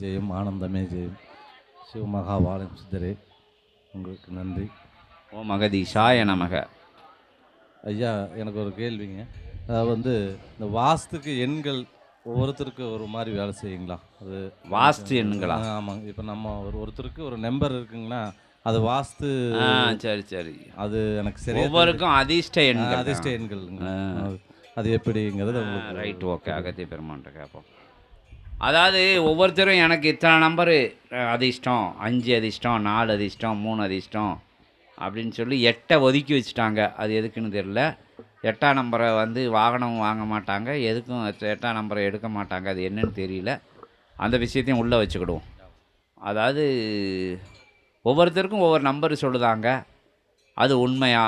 ஜெயம் ஆனந்தமே ஜெயம். சிவமகா வாழும் சித்தரே உங்களுக்கு நன்றி. ஓ மகதீஷாய நமக. ஐயா எனக்கு ஒரு கேள்விங்க. வந்து இந்த வாஸ்துக்கு எண்கள் ஒவ்வொருத்தருக்கு ஒரு மாதிரி வேலை செய்யுங்களா? அது வாஸ்து எண்களா? ஆமாங்க. இப்போ நம்ம ஒரு ஒருத்தருக்கு ஒரு நம்பர் இருக்குங்கன்னா அது வாஸ்து சரி சரி. அது எனக்கு சரியா ஒவ்வொருக்கும் அதிர்ஷ்ட. எண்கள் அதிர்ஷ்ட எண்கள்ங்க. அது- எப்படிங்கிறது ரைட் ஓகே. அகத்திய பெருமான்ட்ட கேட்போம். அதாவது ஒவ்வொருத்தரும் எனக்கு இத்தனை நம்பரு அதிர்ஷ்டம் அஞ்சு அதிர்ஷ்டம் நாலு அதிர்ஷ்டம் மூணு அதிர்ஷ்டம் அப்படின்னு சொல்லி எட்டை ஒதுக்கி வச்சுட்டாங்க. அது எதுக்குன்னு தெரில எட்டாம் நம்பரை வந்து வாகனம் வாங்க மாட்டாங்க. எதுக்கும் எட்டாம் நம்பரை எடுக்க மாட்டாங்க. அது என்னன்னு தெரியல. அந்த விஷயத்தையும் உள்ளே வச்சுக்கிடுவோம். அதாவது ஒவ்வொருத்தருக்கும் ஒவ்வொரு நம்பர் சொல்லுதாங்க. அது உண்மையா?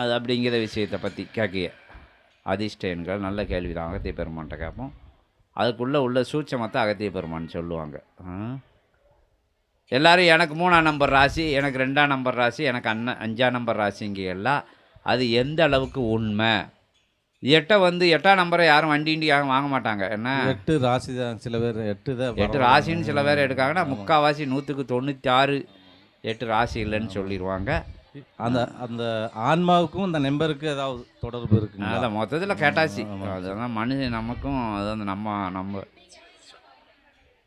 அது அப்படிங்கிற விஷயத்தை பற்றி கேட்கிய. அதிர்ஷ்ட எண்கள் நல்ல கேள்வி தான் அகத்திய பெருமான்ட்ட கேட்போம். அதுக்குள்ளே உள்ள சூட்சமத்தை அகத்திய பெருமான் சொல்லுவாங்க? எல்லாரும் எனக்கு மூணாம் நம்பர் ராசி எனக்கு ரெண்டாம் நம்பர் ராசி எனக்கு அண்ணன் அஞ்சாம் நம்பர் ராசிங்க எல்லாம் அது எந்த அளவுக்கு உண்மை? எட்டை வந்து எட்டாம் நம்பரை யாரும் வண்டி யாரும் வாங்க மாட்டாங்க. என்ன? எட்டு ராசி தான் சில பேர் எட்டு தான் எட்டு ராசின்னு சில பேர் எடுக்காங்கன்னா முக்கால்வாசி நூற்றுக்கு தொண்ணூற்றி ஆறு எட்டு ராசி இல்லைன்னு சொல்லிடுவாங்க அந்த அந்த ஆன்மாவுக்கும் அந்த நம்பருக்கு ஏதாவது தொடர்பு இருக்குங்களா? அதான் மொத்தத்தில் கேட்டாச்சு. அதெல்லாம் மனுஷன் நமக்கும் அது வந்து நம்ம நம்ம.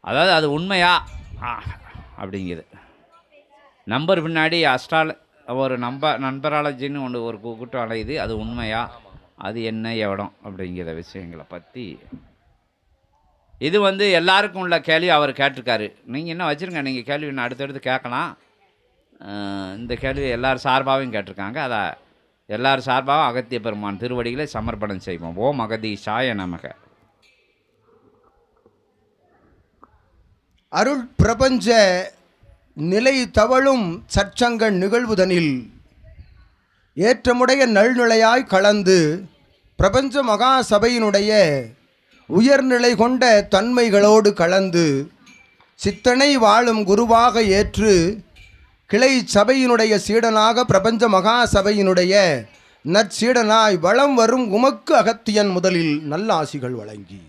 அதாவது அது உண்மையா? அப்படிங்குது. நம்பர் பின்னாடி அஸ்ட்ரால ஒரு நம்ப நண்பராலஜின்னு ஒன்று ஒரு கூட்டம் அலையுது. அது உண்மையா? அது என்ன எவடம்? அப்படிங்கிற விஷயங்களை பற்றி இது வந்து எல்லாருக்கும் உள்ள கேள்வி அவர் கேட்டிருக்காரு. நீங்கள் என்ன வச்சுருங்க? நீங்கள் கேள்வி இன்னும் அடுத்தடுத்து கேட்கலாம். இந்த கேள்வி எல்லார் சார்பாகவும் கேட்டிருக்காங்க. அதை எல்லார் சார்பாகவும் அகத்திய பெருமான் திருவடிகளை சமர்ப்பணம் செய்வோம். ஓம் அகதீஷாய நமக. அருள் பிரபஞ்ச நிலை தவழும் சற்சங்க நிகழ்வுதனில் ஏற்றமுடைய நல்நிலையாய் கலந்து பிரபஞ்ச மகா சபையினுடைய உயர்நிலை கொண்ட தன்மைகளோடு கலந்து சித்தனை வாழும் குருவாக ஏற்று கிளை சபையினுடைய சீடனாக பிரபஞ்ச மகா சபையினுடைய நற்சீடனாய் வளம் வரும் உமக்கு அகத்தியன் முதலில் நல்லாசிகள் வழங்கி.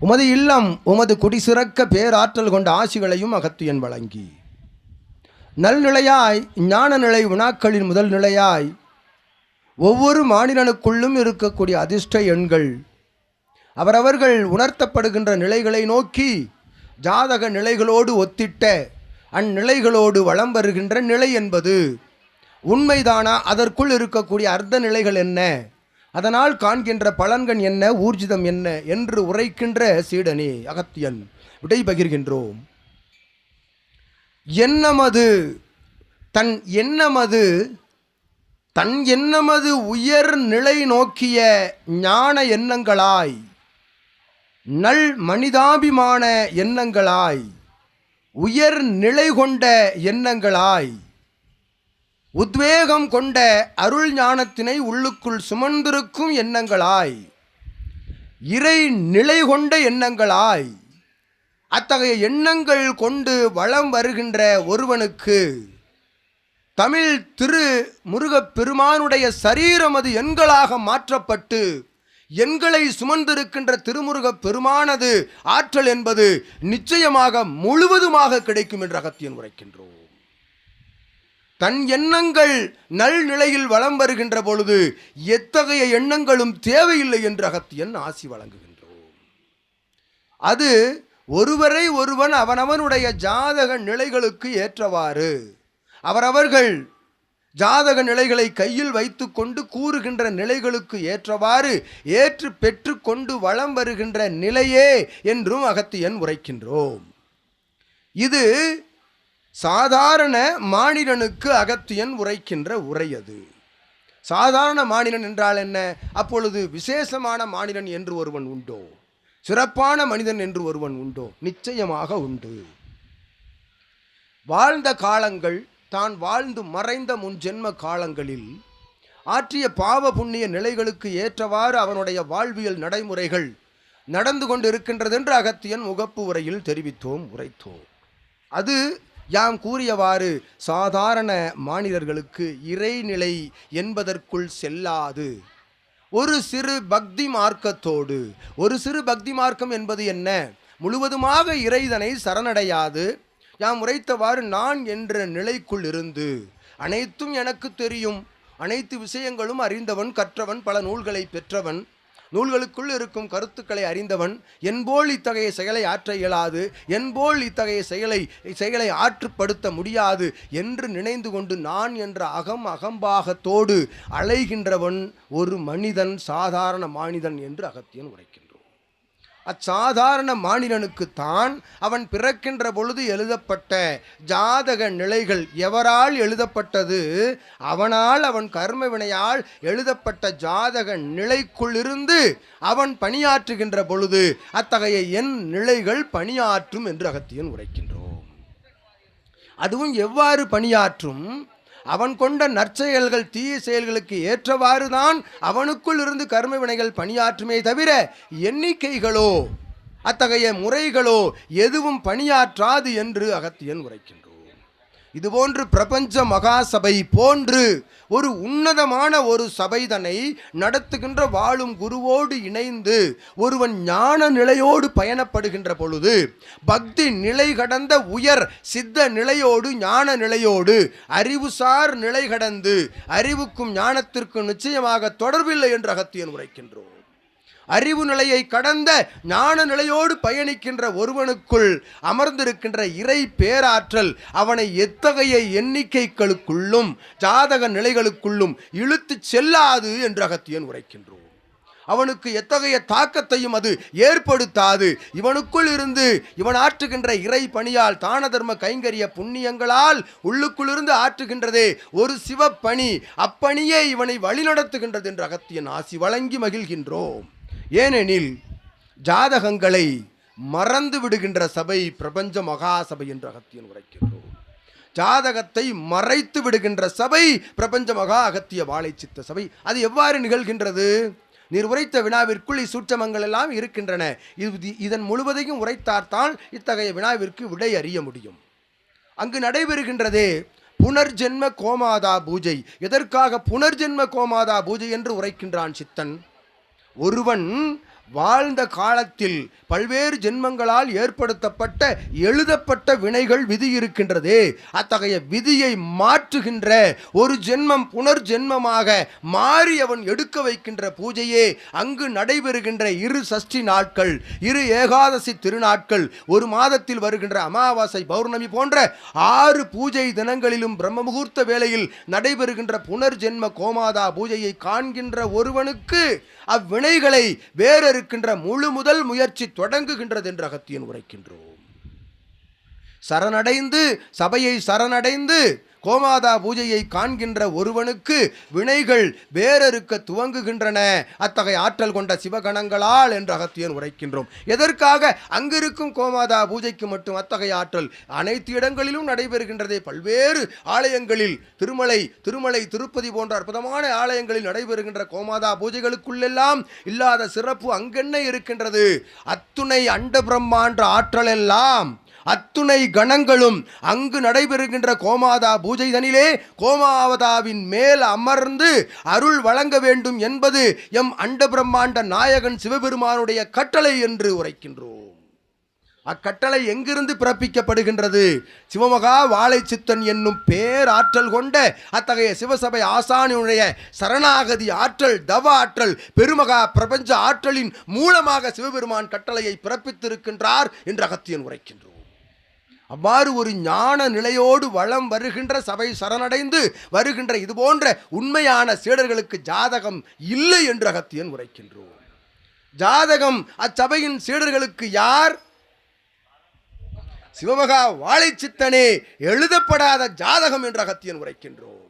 உமது இல்லம் உமது குடிசிறக்க பேராற்றல் கொண்ட ஆசிகளையும் அகத்தியன் வழங்கி. நல்நிலையாய் ஞான நிலை வினாக்களின் முதல் நிலையாய் ஒவ்வொரு மாநிலனுக்குள்ளும் இருக்கக்கூடிய அதிர்ஷ்ட எண்கள் அவரவர்கள் உணர்த்தப்படுகின்ற நிலைகளை நோக்கி ஜாதக நிலைகளோடு ஒத்திட்ட அந்நிலைகளோடு வலம் வருகின்ற நிலை என்பது உண்மைதானா? அதற்குள் இருக்கக்கூடிய அர்த்த நிலைகள் என்ன? அதனால் காண்கின்ற பலன்கள் என்ன? ஊர்ஜிதம் என்ன? என்று உரைக்கின்ற சீடனே அகத்தியன் விடை பகிர்கின்றோம். எண்ணமது தன் எண்ணமது தன் எண்ணமது உயர் நிலை நோக்கிய ஞான எண்ணங்களாய்? நல் மனிதாபிமான எண்ணங்களாய்? உயர் நிலை கொண்ட எண்ணங்களாய் உத்வேகம் கொண்ட அருள் ஞானத்தினை உள்ளுக்குள் சுமந்திருக்கும் எண்ணங்களாய் இறை நிலை கொண்ட எண்ணங்களாய் அத்தகைய எண்ணங்கள் கொண்டு வளம் வருகின்ற ஒருவனுக்கு தமிழ் திரு முருகப்பெருமானுடைய சரீரமது சரீரம் அது எண்களாக மாற்றப்பட்டு எண்களை சுமந்திருக்கின்ற திருமுருகப் பெருமானது ஆற்றல் என்பது நிச்சயமாக முழுவதுமாக கிடைக்கும் என்று அகத்தியன் உரைக்கின்றோம். தன் எண்ணங்கள் நல் நிலையில் வலம் வருகின்ற பொழுது எத்தகைய எண்ணங்களும் தேவையில்லை என்று அகத்தியன் ஆசி வழங்குகின்றோம். அது ஒருவரை ஒருவன் அவனவனுடைய ஜாதக நிலைகளுக்கு ஏற்றவாறு அவரவர்கள் ஜாதக நிலைகளை கையில் வைத்துக்கொண்டு கூறுகின்ற நிலைகளுக்கு ஏற்றவாறு ஏற்று பெற்று கொண்டு வளம் வருகின்ற நிலையே என்றும் அகத்தியன் உரைக்கின்றோம். இது சாதாரண மானிடனுக்கு அகத்தியன் உரைக்கின்ற உரையது சாதாரண மானிடன் என்றால் என்ன? அப்பொழுது விசேஷமான மானிடன் என்று ஒருவன் உண்டோ? சிறப்பான மனிதன் என்று ஒருவன் உண்டோ? நிச்சயமாக உண்டு. வாழ்ந்த காலங்கள் தான் வாழ்ந்து மறைந்த முன் ஜென்ம காலங்களில் ஆற்றிய பாவ புண்ணிய நிலைகளுக்கு ஏற்றவாறு அவனுடைய வாழ்வியல் நடைமுறைகள் நடந்து கொண்டிருக்கின்றது என்று அகத்தியன் முகப்பு உரையில் தெரிவித்தோம் உரைத்தோம். அது யாம் கூறியவாறு சாதாரண மாநிலர்களுக்கு இறைநிலை என்பதற்குள் செல்லாது. ஒரு சிறு பக்தி மார்க்கத்தோடு ஒரு சிறு பக்தி மார்க்கம் என்பது என்ன? முழுவதுமாக இறைதனை சரணடையாது. யாம் உரைத்தவாறு நான் என்ற நிலைக்குள் இருந்து அனைத்தும் எனக்கு தெரியும். அனைத்து விஷயங்களும் அறிந்தவன் கற்றவன் பல நூல்களை பெற்றவன். நூல்களுக்குள் இருக்கும் கருத்துக்களை அறிந்தவன். என்போல் இத்தகைய செயலை ஆற்ற இயலாது. என்போல் இத்தகைய செயலை செயலை ஆற்றுப்படுத்த முடியாது என்று நினைந்து கொண்டு நான் என்ற அகம் அகம்பாகத்தோடு அலைகின்றவன் ஒரு மனிதன் சாதாரண மானிதன் என்று அகத்தியன் உரைக்கின்றான். அச்சாதாரண மாநிலனுக்குத்தான் அவன் பிறக்கின்ற பொழுது எழுதப்பட்ட ஜாதக நிலைகள் எவரால் எழுதப்பட்டது? அவனால் அவன் கர்ம வினையால் எழுதப்பட்ட ஜாதக நிலைக்குள்ளிருந்து அவன் பணியாற்றுகின்ற பொழுது அத்தகைய என் நிலைகள் பணியாற்றும் என்று அகத்தியன் உரைக்கின்றோம். அதுவும் எவ்வாறு பணியாற்றும்? அவன் கொண்ட நற்செயல்கள் தீய செயல்களுக்கு ஏற்றவாறு தான் அவனுக்குள் இருந்து கர்ம வினைகள் பணியாற்றுமே தவிர எண்ணிக்கைகளோ அத்தகைய முறைகளோ எதுவும் பணியாற்றாது என்று அகத்தியன் உரைக்கின்றோம் இதுபோன்று பிரபஞ்ச மகாசபை போன்று ஒரு உன்னதமான ஒரு சபைதனை நடத்துகின்ற வாழும் குருவோடு இணைந்து ஒருவன் ஞான நிலையோடு பயணப்படுகின்ற பொழுது பக்தி நிலை கடந்த உயர் சித்த நிலையோடு ஞான நிலையோடு அறிவுசார் நிலை கடந்து அறிவுக்கும் ஞானத்திற்கும் நிச்சயமாக தொடர்பில்லை என்று அகத்தியன் உரைக்கின்றோம். அறிவு நிலையை கடந்த ஞான நிலையோடு பயணிக்கின்ற ஒருவனுக்குள் அமர்ந்திருக்கின்ற இறை பேராற்றல் அவனை எத்தகைய எண்ணிக்கைகளுக்குள்ளும் ஜாதக நிலைகளுக்குள்ளும் இழுத்துச் செல்லாது என்று அகத்தியன் உரைக்கின்றோம். அவனுக்கு எத்தகைய தாக்கத்தையும் அது ஏற்படுத்தாது. இவனுக்குள் இருந்து இவன் ஆற்றுகின்ற இறை பணியால் தான தர்ம கைங்கரிய புண்ணியங்களால் உள்ளுக்குள்ளிருந்து ஆற்றுகின்றதே ஒரு சிவப்பணி. அப்பணியே இவனை வழிநடத்துகின்றது என்று அகத்தியன் ஆசி வழங்கி மகிழ்கின்றோம். ஏனெனில் ஜாதகங்களை மறந்து விடுகின்ற சபை பிரபஞ்ச மகாசபை என்று அகத்தியன் உரைக்கின்றோம். ஜாதகத்தை மறைத்து விடுகின்ற சபை பிரபஞ்ச மகா அகத்திய வாழை சித்த சபை. அது எவ்வாறு நிகழ்கின்றது? நீர் உரைத்த வினாவிற்குள் இச்சூட்சமங்கள் எல்லாம் இருக்கின்றன. இது இதன் முழுவதையும் உரைத்தார்தான் இத்தகைய வினாவிற்கு விடை அறிய முடியும். அங்கு நடைபெறுகின்றதே புனர்ஜென்ம கோமாதா பூஜை. எதற்காக புனர்ஜென்ம கோமாதா பூஜை என்று உரைக்கின்றான் சித்தன்? ஒருவன் வாழ்ந்த காலத்தில் பல்வேறு ஜென்மங்களால் ஏற்படுத்தப்பட்ட எழுதப்பட்ட வினைகள் விதி இருக்கின்றது. அத்தகைய விதியை மாற்றுகின்ற ஒரு ஜென்மம் புனர்ஜென்மமாக மாறி அவன் எடுக்க வைக்கின்ற பூஜையே அங்கு நடைபெறுகின்ற இரு சஷ்டி நாட்கள் இரு ஏகாதசி திருநாட்கள் ஒரு மாதத்தில் வருகின்ற அமாவாசை பௌர்ணமி போன்ற ஆறு பூஜை தினங்களிலும் பிரம்ம முகூர்த்த வேளையில் நடைபெறுகின்ற புனர்ஜென்ம கோமாதா பூஜையை காண்கின்ற ஒருவனுக்கு அவ்வினைகளை வேறு இருக்கின்ற முழு முதல் முயற்சி தொடங்குகின்றது என்று அகத்தியன் உரைக்கின்றோம். சரணடைந்து சபையை சரணடைந்து கோமாதா பூஜையை காண்கின்ற ஒருவனுக்கு வினைகள் வேறறுக்க துவங்குகின்றன. அத்தகைய ஆற்றல் கொண்ட சிவகணங்களால் என்று அகத்தியன் உரைக்கின்றோம். எதற்காக? அங்கிருக்கும் கோமாதா பூஜைக்கு மட்டும் அத்தகைய ஆற்றல் அனைத்து இடங்களிலும் நடைபெறுகின்றதே. பல்வேறு ஆலயங்களில் திருமலை திருமலை திருப்பதி போன்ற அற்புதமான ஆலயங்களில் நடைபெறுகின்ற கோமாதா பூஜைகளுக்குள்ளெல்லாம் இல்லாத சிறப்பு அங்கென்ன இருக்கின்றது? அத்துணை அண்ட பிரம்மாண்ட ஆற்றலெல்லாம் அத்துணை கணங்களும் அங்கு நடைபெறுகின்ற கோமாதா பூஜைதனிலே கோமாவதாவின் மேல் அமர்ந்து அருள் வழங்க வேண்டும் என்பது எம் அண்ட பிரம்மாண்ட நாயகன் சிவபெருமானுடைய கட்டளை என்று உரைக்கின்றோம். அக்கட்டளை எங்கிருந்து பிறப்பிக்கப்படுகின்றது? சிவமகா வாழை சித்தன் என்னும் பேராற்றல் கொண்ட அத்தகைய சிவசபை ஆசானியுடைய சரணாகதி ஆற்றல் தவ ஆற்றல் பெருமகா பிரபஞ்ச ஆற்றலின் மூலமாக சிவபெருமான் கட்டளையை பிறப்பித்திருக்கின்றார் என்று அகத்தியன் உரைக்கின்றோம். அவ்வாறு ஒரு ஞான நிலையோடு வளம் வருகின்ற சபை சரணடைந்து வருகின்ற இது போன்ற உண்மையான சீடர்களுக்கு ஜாதகம் இல்லை என்று அகத்தியன் உரைக்கின்றோம். ஜாதகம் அச்சபையின் சீடர்களுக்கு யார்? சிவமகா வாழைச்சித்தனே எழுதப்படாத ஜாதகம் என்று அகத்தியன் உரைக்கின்றோம்.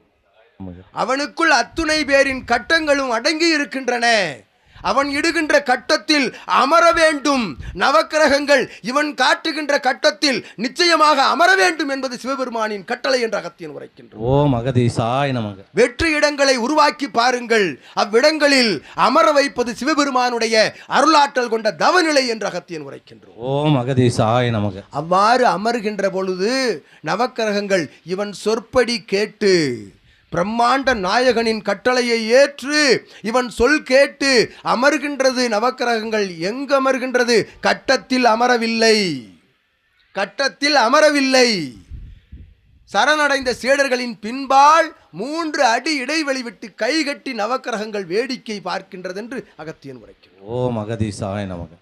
அவனுக்குள் அத்துணை பேரின் கட்டங்களும் அடங்கி இருக்கின்றன. அவன் இடுகின்ற கட்டத்தில் அமர வேண்டும். நவக்கிரகங்கள் இவன் காட்டுகின்ற கட்டத்தில் நிச்சயமாக அமர வேண்டும் என்பது சிவபெருமானின் கட்டளை என்று அகத்தியன் உரைக்கின்றோம் ஓம் அகதீசாய நமக. வெற்றி இடங்களை உருவாக்கி பாருங்கள். அவ்விடங்களில் அமர வைப்பது சிவபெருமானுடைய அருளாற்றல் கொண்ட தவநிலை என்று அகத்தியன் உரைக்கின்றோம் ஓம் அகதீசாய நமக. அவ்வாறு அமர்கின்ற பொழுது நவக்கிரகங்கள் இவன் சொற்படி கேட்டு பிரம்மாண்ட நாயகனின் கட்டளையை ஏற்று இவன் சொல் கேட்டு அமர்கின்றது நவக்கிரகங்கள் எங்கு அமர்கின்றது? கட்டத்தில் அமரவில்லை. கட்டத்தில் அமரவில்லை. சரணடைந்த சீடர்களின் பின்பால் மூன்று அடி இடைவெளி விட்டு கைகட்டி நவக்கிரகங்கள் வேடிக்கை பார்க்கின்றதென்று அகத்தியன் உரைக்கிறார் ஓம் அகதீசாய நமக்கு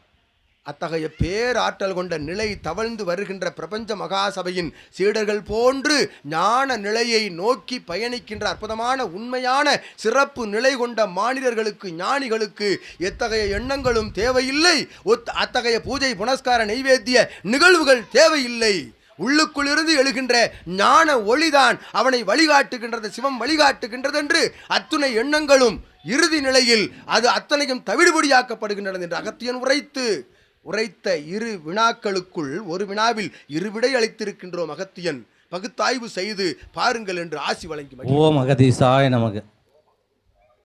அத்தகைய பேராற்றல் கொண்ட நிலை தவழ்ந்து வருகின்ற பிரபஞ்ச மகாசபையின் சீடர்கள் போன்று ஞான நிலையை நோக்கி பயணிக்கின்ற அற்புதமான உண்மையான சிறப்பு நிலை கொண்ட மாநிலர்களுக்கு ஞானிகளுக்கு எத்தகைய எண்ணங்களும் தேவையில்லை. ஒத் அத்தகைய பூஜை புனஸ்கார நைவேத்திய நிகழ்வுகள் தேவையில்லை. உள்ளுக்குள்ளிருந்து எழுகின்ற ஞான ஒளிதான் அவனை வழிகாட்டுகின்றது சிவம் வழிகாட்டுகின்றது என்று அத்துணை எண்ணங்களும் இறுதி நிலையில் அது அத்தனையும் தவிடுபடியாக்கப்படுகின்றன என்று அகத்தியன் உரைத்து உரைத்த இரு வினாக்களுக்குள் ஒரு வினாவில் இரு விடை அளித்திருக்கின்றோம் அகத்தியன். பகுத்தாய்வு செய்து பாருங்கள் என்று ஆசி வழங்கி ஓ மகதீசாய நமக்கு